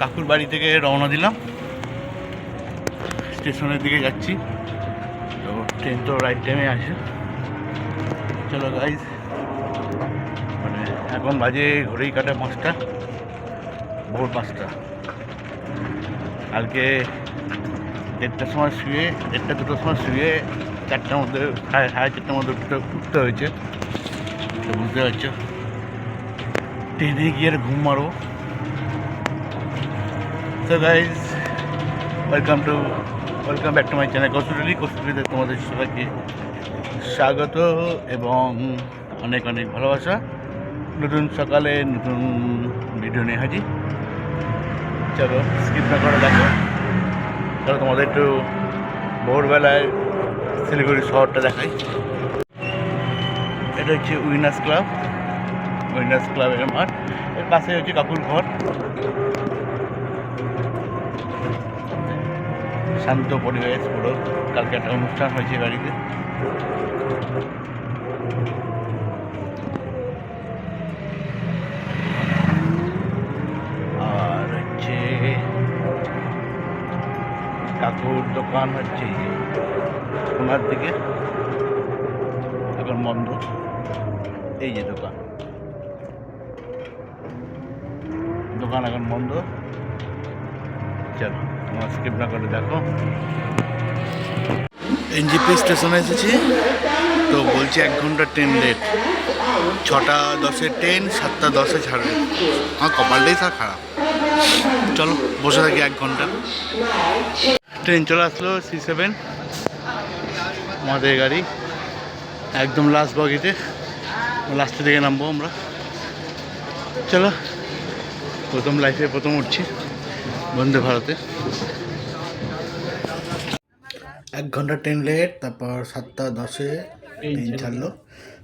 কাকুর বাড়ি থেকে রওনা দিলাম। স্টেশনের দিকে যাচ্ছি। তো ট্রেন তো রাইট টাইমে আসে। চলো গাইজ মানে এখন বাজে ঘড়িই কাটা পাঁচটা, ভোর পাঁচটা। কালকে দেড়টার সময় শুয়ে, দেড়টা দুটোর সময় শুয়ে চারটার মধ্যে, সাড়ে সাড়ে চারটার মধ্যে উঠতে উঠতে হয়েছে। বুঝতে পারছ? ট্রেনে গিয়ে ঘুম মারো তো guys welcome to welcome back to my channel Kasturi কস্তুরিতে তোমাদের সবাইকে স্বাগত এবং অনেক অনেক ভালোবাসা। নতুন সকালে নতুন ভিডিও নিয়ে হাজির। চলো স্কিপ না করে দেখো। চলো তোমাদের একটু ভোরবেলায় শিলিগুড়ি শহরটা দেখাই। এটা হচ্ছে উইনার্স ক্লাব। উইনার্স ক্লাবের মাঠ। এর পাশে হচ্ছে কাকুর ঘর। শান্ত পরিবেশ পুরো। কালকে একটা অনুষ্ঠান হয়েছে বাড়িতে। আর হচ্ছে কাকুর দোকান হচ্ছে কোনার দিকে। এখন বন্ধ। এই যে দোকান। দোকান এখন বন্ধ। চলো। তোমার স্কিপ না করে দেখো। এনজিপি স্টেশনে এসেছি। তো বলছি এক ঘণ্টা ট্রেন লেট ছটা দশে ট্রেন সাতটা দশে ছাড়বে। আমার কপালটাই তার খারাপ। চলো, বসে থাকি এক ঘণ্টা। ট্রেন চলে আসলো সি সেভেন আমাদের গাড়ি। একদম লাস্ট বগিতে। লাস্টের দিকে নামবো আমরা। চলো, প্রথম লাইফে প্রথম উঠছি। বন্দে ভারতে। এক ঘণ্টা ট্রেন লেট তারপর সাতটা দশে ট্রেন ছাড়লো।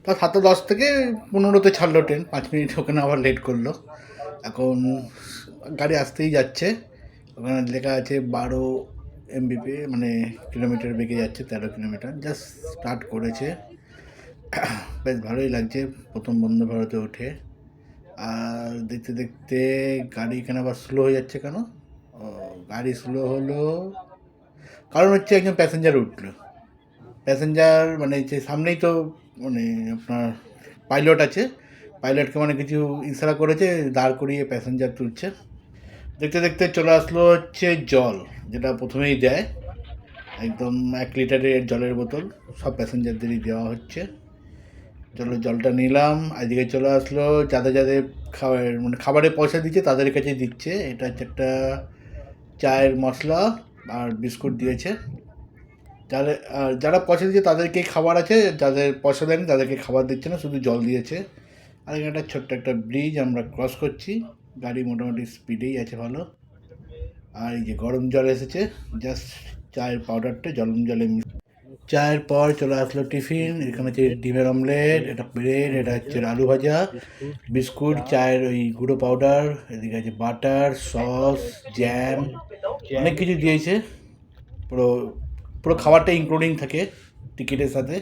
তো সাতটা দশ থেকে পনেরোতে ছাড়লো ট্রেন পাঁচ মিনিট ওখানে আবার লেট করল। এখন গাড়ি আসতেই যাচ্ছে। ওখানে লেখা আছে বারো এমবিপি মানে কিলোমিটার বেগে যাচ্ছে তেরো কিলোমিটার জাস্ট স্টার্ট করেছে। বেশ ভালোই লাগছে প্রথম বন্ধ ভারতে ওঠে। আর দেখতে দেখতে গাড়ি কেন আবার স্লো হয়ে যাচ্ছে কেন? গাড়ি স্লো হলো। কারণ হচ্ছে একজন প্যাসেঞ্জার উঠল। প্যাসেঞ্জার মানে যে সামনেই তো মানে আপনার পাইলট আছে। পাইলটকে মানে কিছু ইশারা করেছে, দাঁড় করিয়ে প্যাসেঞ্জার তুলছে। দেখতে দেখতে চলে আসলো হচ্ছে জল, যেটা প্রথমেই দেয়। একদম এক লিটারের জলের বোতল, সব প্যাসেঞ্জারদেরই দেওয়া হচ্ছে। চলো জলটা নিলাম আজকে চলে আসলো, যাদের যাদের খাবার মানে খাবারের পয়সা দিচ্ছে, তাদের কাছে দিচ্ছে। এটা হচ্ছে একটা চায়ের মশলা আর বিস্কুট দিয়েছে। আর যারা পয়সা দিয়েছে তাদেরকেই খাবার আছে, যাদের পয়সা দেয়নি তাদেরকে খাবার দিচ্ছে না, শুধু জল দিয়েছে। আর এখানে একটা ছোট্ট একটা ব্রিজ আমরা ক্রস করছি। গাড়ি মোটামুটি স্পিডেই আছে ভালো। আর এই যে গরম জল এসেছে জাস্ট চায়ের পাউডারটা গরম জলে চায়ের পর চলে আসলো টিফিন, এখানে হচ্ছে ডিমের অমলেট, এটা ব্রেড, এটা হচ্ছে আলু ভাজা, বিস্কুট, চায়ের ওই গুঁড়ো পাউডার, এদিকে আছে বাটার, সস জ্যাম অনেক কিছু দিয়েছে। পুরো পুরো খাবারটা ইনক্লুডিং থাকে টিকিটের সাথে।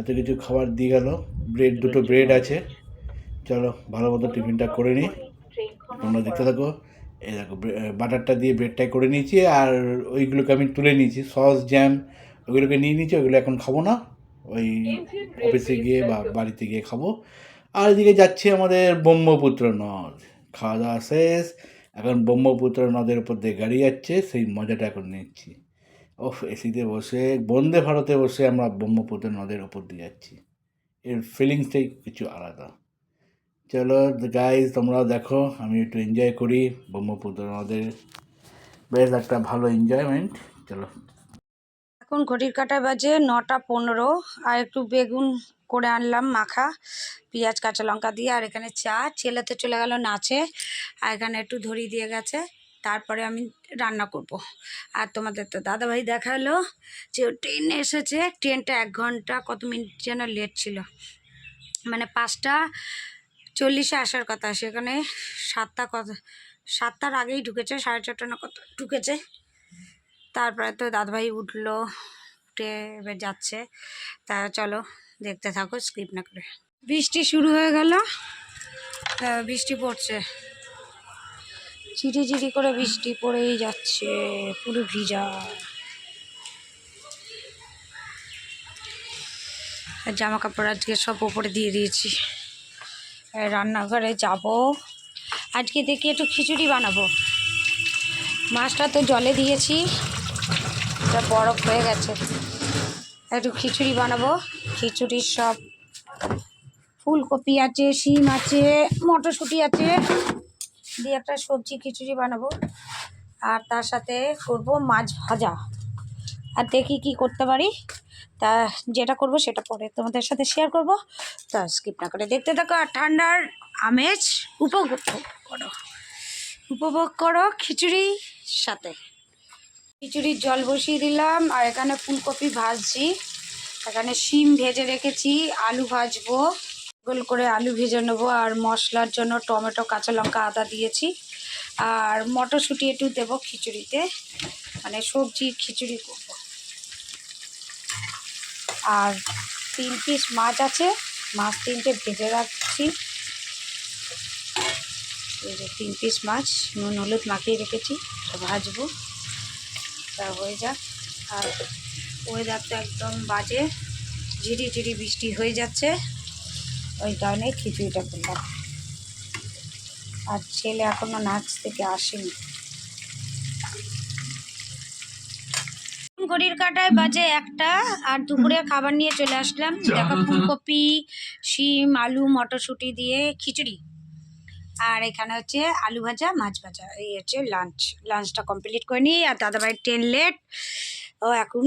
এত কিছু খাবার দিয়ে গেল। ব্রেড, দুটো ব্রেড আছে। চলো, ভালো মতো টিফিনটা করে নিই। তোমরা দেখতে থাকো। এই দেখো বাটারটা দিয়ে ব্রেডটা করে নিয়েছি, আর ওইগুলোকে আমি তুলে নিয়েছি। সস জ্যাম ওইগুলোকে নিয়ে নিয়েছি ওইগুলো এখন খাব না। ওই অফিসে গিয়ে বা বাড়িতে গিয়ে খাব। আর এদিকে যাচ্ছে আমাদের ব্রহ্মপুত্র নদ। খাওয়া দাওয়া শেষ। এখন ব্রহ্মপুত্র নদের উপর দিয়ে গাড়ি যাচ্ছে সেই মজাটা এখন নিচ্ছি। ওফ এসিতে বসে বন্দে ভারতে বসে আমরা ব্রহ্মপুত্র নদের উপর দিয়ে যাচ্ছি। এর ফিলিংসটাই কিছু আলাদা। চলো গাইজ তোমরা দেখো আমি একটু এনজয় করি ব্রহ্মপুত্র নদের। বেশ একটা ভালো এনজয়মেন্ট চলো। এখন ঘড়ির কাঁটা বাজে নটা পনেরো, আর একটু বেগুন করে আনলাম, মাখা, পেঁয়াজ, কাঁচা লঙ্কা দিয়ে, আর এখানে চা। ছেলে তো চলে গেল নাচে, আর এখানে একটু ধরিয়ে দিয়ে গেছে। তারপরে আমি রান্না করব। আর তোমাদের তো দাদাভাই দেখাল যে ট্রেনে এসেছে। ট্রেনটা এক ঘণ্টা কত মিনিট যেন লেট ছিল। মানে পাঁচটা চল্লিশে আসার কথা। সেখানে সাতটা কত, সাতটার আগেই ঢুকেছে, সাড়ে চারটা না কত ঢুকেছে। তারপরে তো দাদাভাই উঠল, উঠে এবার যাচ্ছে। তা চলো, দেখতে থাকো স্কিপ না করে। বৃষ্টি শুরু হয়ে গেল। বৃষ্টি পড়ছে। চিটি চিটি করে বৃষ্টি পড়েই যাচ্ছে, পুরো ভিজা। জামা কাপড় আজকে সব ওপরে দিয়ে দিয়েছি। রান্নাঘরে যাব। আজকে দেখি একটু খিচুড়ি বানাবো। মাছটা তো জলে দিয়েছি। এটা বরফ হয়ে গেছে। একটু খিচুড়ি বানাবো। খিচুড়ির সব ফুলকপি আছে, শিম আছে, মটরশুঁটি আছে। দিয়ে একটা সবজি খিচুড়ি বানাবো। আর তার সাথে করব মাছ ভাজা। আর দেখি কি করতে পারি। তা যেটা করব সেটা পরে তোমাদের সাথে শেয়ার করব। তা স্কিপ না করে দেখতে থাকো। আর ঠান্ডার আমেজ উপভোগ করো। উপভোগ করো খিচুড়ির সাথে। খিচুড়ির জল বসিয়ে দিলাম, আর এখানে ফুলকপি ভাজছি। এখানে শিম ভেজে রেখেছি, আলু ভাজবো, গোল করে আলু ভেজে নেব, আর মশলার জন্য টমেটো, কাঁচা লঙ্কা, আদা দিয়েছি। আর মটরশুঁটি একটু দেবো খিচুড়িতে মানে সবজি খিচুড়ি করব। আর তিন পিস মাছ আছে, মাছ তিনটে ভেজে রাখছি। তিন পিস মাছ, নুন, হলুদ মাখিয়ে রেখেছি ভাজবো। তা হয়ে যাক। আর ওয়েদারটা একদম বাজে ঝিরি ঝিরি বৃষ্টি হয়ে যাচ্ছে। ওই কারণে খিচুড়িটা করলাম। আর ছেলে এখনও নাচ থেকে আসেনি। ঘড়ির কাটায় বাজে একটা আর দুপুরে খাবার নিয়ে চলে আসলাম। দেখো ফুলকপি শিম আলু মটরশুঁটি দিয়ে খিচুড়ি। আর এখানে হচ্ছে আলু ভাজা, মাছ ভাজা। এই হচ্ছে লাঞ্চ লাঞ্চটা কমপ্লিট করে নিই। আর দাদাভাই ট্রেন লেট ও এখন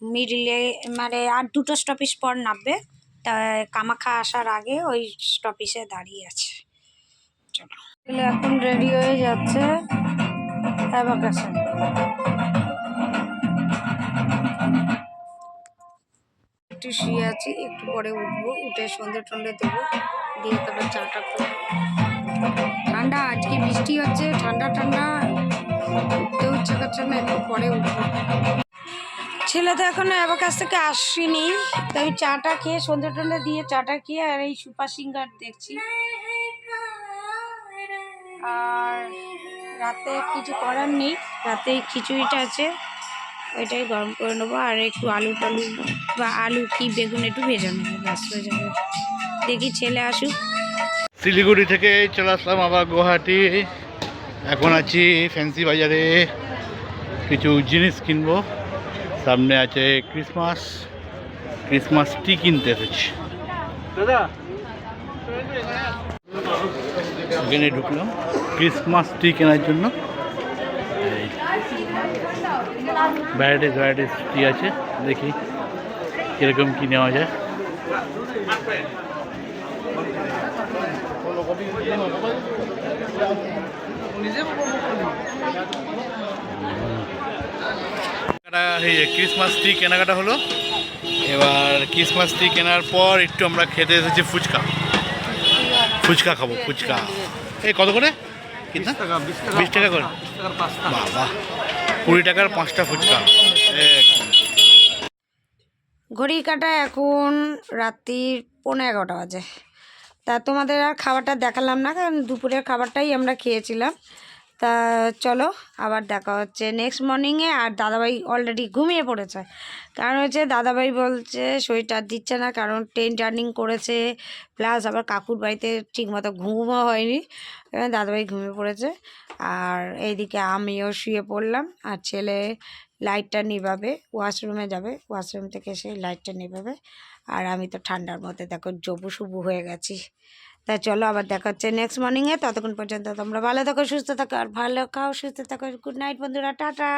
মিডিলে মানে আর দুটো স্টপেজ পর নামবে। তা কামাখা আসার আগে ওই স্টপেজে দাঁড়িয়ে আছে। চলো। এখন রেডি হয়ে যাচ্ছে একটু শুয়ে আছি, একটু পরে উঠবো, উঠে সন্ধে টন্ধে দেবো। দিয়ে তারপর চাটা করব ঠান্ডা, আজকে বৃষ্টি হচ্ছে, ঠান্ডা ঠান্ডা। উঠতে উঠছে করছে না একটু পরে উঠবো। ছেলে তো এখনও এবার কাছ থেকে আসেনি। তাই চাটা খেয়ে সন্ধে টন্ধে দিয়ে চাটা খেয়ে আর এই সুপার সিঙ্গার দেখছি। আর রাতে কিছু করার নেই, রাতে খিচুড়িটা আছে, ওইটাই গরম করে নেব। আর একটু আলু টালু বা আলু কি বেগুন একটু ভেজে নেব, ব্যাস হয়ে যাবে। দেখি ছেলে আসুক। শিলিগুড়ি থেকে চলে আসলাম আবার গুয়াহাটি। এখন আছি ফ্যান্সি বাজারে। কিছু জিনিস কিনবো। সামনে আছে ক্রিসমাস। ক্রিসমাস টি কিনতে এসেছি। এখানে ঢুকলাম। ক্রিসমাস টি কেনার জন্য। ভ্যারাইটিস ভ্যারাইটিস টি আছে। দেখি কীরকম কী নেওয়া যায়। এই ক্রিসমাস ট্রি কেনাকাটা হলো। এবার ক্রিসমাস ট্রি কেনার পর একটু আমরা খেতে এসেছি ফুচকা। ফুচকা খাব ফুচকা। এই কত করে? বিশ টাকা করে? বাবা কুড়ি টাকার পাঁচটা ফুচকা। ঘড়ি কাটা এখন রাত্রির পনেরো এগারোটা বাজে। তা তোমাদের আর খাবারটা দেখালাম না কারণ দুপুরের খাবারটাই আমরা খেয়েছিলাম। তা চলো, আবার দেখা হচ্ছে নেক্সট মর্নিংয়ে আর দাদাভাই অলরেডি ঘুমিয়ে পড়েছে। কারণ হচ্ছে দাদাভাই বলছে, শরীরটা দিচ্ছে না, কারণ ট্রেন টার্নিং করেছে প্লাস আবার কাকুর বাড়িতে ঠিকমতো ঘুমও হয়নি। দাদাভাই ঘুমিয়ে পড়েছে, আর এইদিকে আমিও শুয়ে পড়লাম, আর ছেলে লাইটটা নিভাবে ওয়াশরুমে যাবে ওয়াশরুম থেকে এসে লাইটটা নিভাবে, আর আমি তো ঠান্ডার মধ্যে দেখো জবু শুবু হয়ে গেছি। তা চলো আবার দেখা হচ্ছে নেক্সট মর্নিংয়ে ততক্ষণ পর্যন্ত তোমরা ভালো থাকো, সুস্থ থাকো আর ভালো খাও, সুস্থ থাকো। গুড নাইট বন্ধুরা, টাটা।